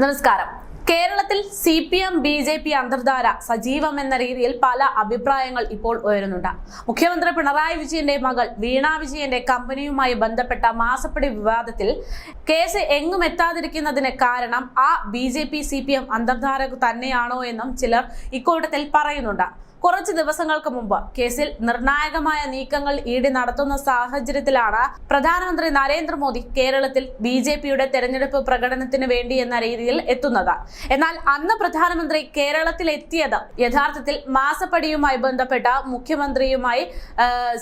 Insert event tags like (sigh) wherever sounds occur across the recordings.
നമസ്കാരം. കേരളത്തിൽ C P M B J P അന്തർധാര സജീവം എന്ന രീതിയിൽ പല അഭിപ്രായങ്ങൾ ഇപ്പോൾ ഉയരുന്നുണ്ട്. മുഖ്യമന്ത്രി പിണറായി വിജയന്റെ മകൾ വീണ വിജയന്റെ കമ്പനിയുമായി ബന്ധപ്പെട്ട മാസപ്പടി വിവാദത്തിൽ കേസ് എങ്ങും എത്താതിരിക്കുന്നതിന് കാരണം ആ B J P C P M അന്തർധാര തന്നെയാണോ എന്നും ചിലർ ഇക്കൂട്ടത്തിൽ പറയുന്നുണ്ട്. കുറച്ച് ദിവസങ്ങൾക്ക് മുമ്പ് കേസിൽ നിർണായകമായ നീക്കങ്ങൾ ഇഡി നടത്തുന്ന സാഹചര്യത്തിലാണ് പ്രധാനമന്ത്രി നരേന്ദ്രമോദി കേരളത്തിൽ ബി ജെ പിയുടെ തെരഞ്ഞെടുപ്പ് പ്രകടനത്തിന് വേണ്ടി എന്ന രീതിയിൽ എത്തുന്നത്. എന്നാൽ അന്ന് പ്രധാനമന്ത്രി കേരളത്തിൽ എത്തിയത് യഥാർത്ഥത്തിൽ മാസപ്പടിയുമായി ബന്ധപ്പെട്ട മുഖ്യമന്ത്രിയുമായി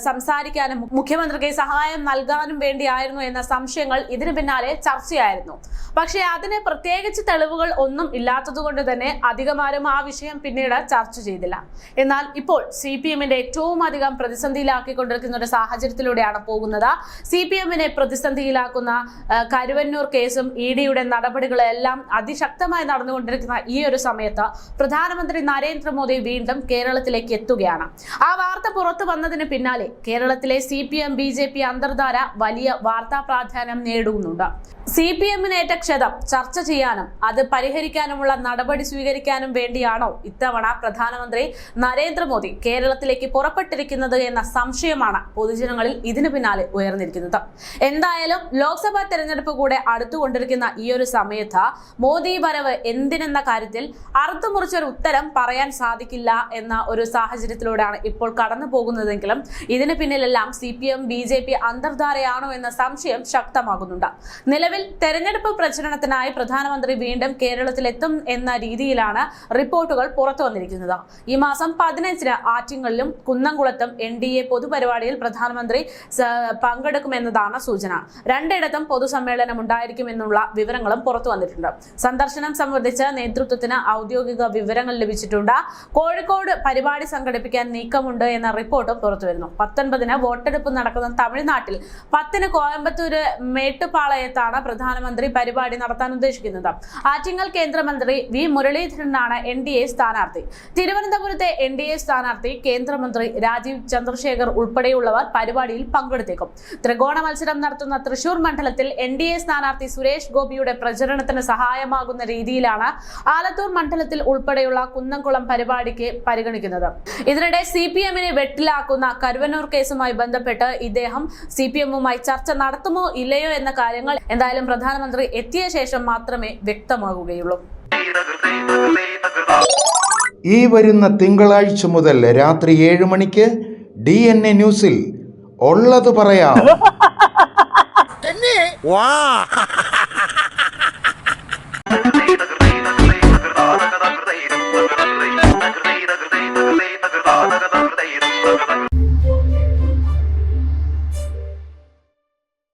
സംസാരിക്കാനും മുഖ്യമന്ത്രിക്ക് സഹായം നൽകാനും വേണ്ടിയായിരുന്നു എന്ന സംശയങ്ങൾ ഇതിനു പിന്നാലെ ചർച്ചയായിരുന്നു. പക്ഷേ അതിന് പ്രത്യേകിച്ച് തെളിവുകൾ ഒന്നും ഇല്ലാത്തതുകൊണ്ട് തന്നെ അധികമാരും ആ വിഷയം പിന്നീട് ചർച്ച ചെയ്തില്ല. എന്നാൽ ഇപ്പോൾ സി പി എമ്മിന്റെ ഏറ്റവും അധികം പ്രതിസന്ധിയിലാക്കിക്കൊണ്ടിരിക്കുന്ന ഒരു സാഹചര്യത്തിലൂടെയാണ് പോകുന്നത്. സി പി എമ്മിനെ പ്രതിസന്ധിയിലാക്കുന്ന കരുവന്നൂർ കേസും ഇ ഡിയുടെ നടപടികളെല്ലാം അതിശക്തമായി നടന്നുകൊണ്ടിരിക്കുന്ന ഈ ഒരു സമയത്ത് പ്രധാനമന്ത്രി നരേന്ദ്രമോദി വീണ്ടും കേരളത്തിലേക്ക് എത്തുകയാണ്. ആ വാർത്ത പുറത്തു വന്നതിന് പിന്നാലെ കേരളത്തിലെ C P M B J P അന്തർധാര വലിയ വാർത്താ പ്രാധാന്യം നേടുന്നുണ്ട്. സി പി എമ്മിനേറ്റ ക്ഷതം ചർച്ച ചെയ്യാനും അത് പരിഹരിക്കാനുമുള്ള നടപടി സ്വീകരിക്കാനും വേണ്ടിയാണോ ഇത്തവണ പ്രധാനമന്ത്രി നരേന്ദ്രമോദി കേരളത്തിലേക്ക് പുറപ്പെട്ടിരിക്കുന്നത് എന്ന സംശയമാണ് പൊതുജനങ്ങളിൽ ഇതിനു പിന്നാലെ ഉയർന്നിരിക്കുന്നത്. എന്തായാലും ലോക്സഭാ തെരഞ്ഞെടുപ്പ് കൂടെ അടുത്തുകൊണ്ടിരിക്കുന്ന ഈ ഒരു സമയത്ത് മോദി വരവ് എന്തിനെന്ന കാര്യത്തിൽ അറുത്തുമുറിച്ചൊരു ഉത്തരം പറയാൻ സാധിക്കില്ല എന്ന ഒരു സാഹചര്യത്തിലൂടെയാണ് ഇപ്പോൾ കടന്നു പോകുന്നതെങ്കിലും ഇതിന് പിന്നിലെല്ലാം C P M B J P അന്തർധാരയാണോ എന്ന സംശയം ശക്തമാകുന്നുണ്ട്. നിലവിൽ തെരഞ്ഞെടുപ്പ് പ്രചരണത്തിനായി പ്രധാനമന്ത്രി വീണ്ടും കേരളത്തിലെത്തും എന്ന രീതിയിലാണ് റിപ്പോർട്ടുകൾ പുറത്തു വന്നിരിക്കുന്നത്. ഈ മാസം പതിനഞ്ചിന് ആറ്റിങ്ങലിലും കുന്നംകുളത്തും എൻ ഡി എ പൊതുപരിപാടിയിൽ പ്രധാനമന്ത്രി പങ്കെടുക്കുമെന്നതാണ് സൂചന. രണ്ടിടത്തും പൊതുസമ്മേളനം ഉണ്ടായിരിക്കുമെന്നുള്ള വിവരങ്ങളും പുറത്തു വന്നിട്ടുണ്ട്. സന്ദർശനം സംബന്ധിച്ച് നേതൃത്വത്തിന് ഔദ്യോഗിക വിവരങ്ങൾ ലഭിച്ചിട്ടുണ്ട്. കോഴിക്കോട് പരിപാടി സംഘടിപ്പിക്കാൻ നീക്കമുണ്ട് എന്ന റിപ്പോർട്ടും പുറത്തുവരുന്നു പത്തൊൻപതിന് വോട്ടെടുപ്പ് നടക്കുന്ന തമിഴ്നാട്ടിൽ. പത്തിന് കോയമ്പത്തൂര് മേട്ടുപാളയത്താണ് പ്രധാനമന്ത്രി പരിപാടി നടത്താൻ ഉദ്ദേശിക്കുന്നത്. ആറ്റിങ്ങൽ കേന്ദ്രമന്ത്രി വി. മുരളീധരനാണ് എൻ ഡി എ സ്ഥാനാർത്ഥി. തിരുവനന്തപുരത്തെ എൻ ഡി എ സ്ഥാനാർത്ഥി കേന്ദ്രമന്ത്രി രാജീവ് ചന്ദ്രശേഖർ ഉൾപ്പെടെയുള്ളവർ പരിപാടിയിൽ പങ്കെടുത്തേക്കും. ത്രികോണ മത്സരം നടത്തുന്ന തൃശൂർ മണ്ഡലത്തിൽ എൻ ഡി എ സ്ഥാനാർത്ഥി സുരേഷ് ഗോപിയുടെ പ്രചരണത്തിന് സഹായമാകുന്ന രീതിയിലാണ് ആലത്തൂർ മണ്ഡലത്തിൽ ഉൾപ്പെടെയുള്ള കുന്നംകുളം പരിപാടിക്ക് പരിഗണിക്കുന്നത്. ഇതിനിടെ സി പി എമ്മിനെ വെട്ടിലാക്കുന്ന കരുവനൂർ കേസുമായി ബന്ധപ്പെട്ട് ഇദ്ദേഹം സി പി എമ്മുമായി ചർച്ച നടത്തുമോ ഇല്ലയോ എന്ന കാര്യങ്ങൾ എന്തായാലും പ്രധാനമന്ത്രി എത്തിയ ശേഷം മാത്രമേ വ്യക്തമാകുകയുള്ളൂ. ഈ വരുന്ന തിങ്കളാഴ്ച മുതൽ രാത്രി ഏഴ് മണിക്ക് ഡി എൻ എ ന്യൂസിൽ ഉള്ളത് പറയാം. (laughs) വാ.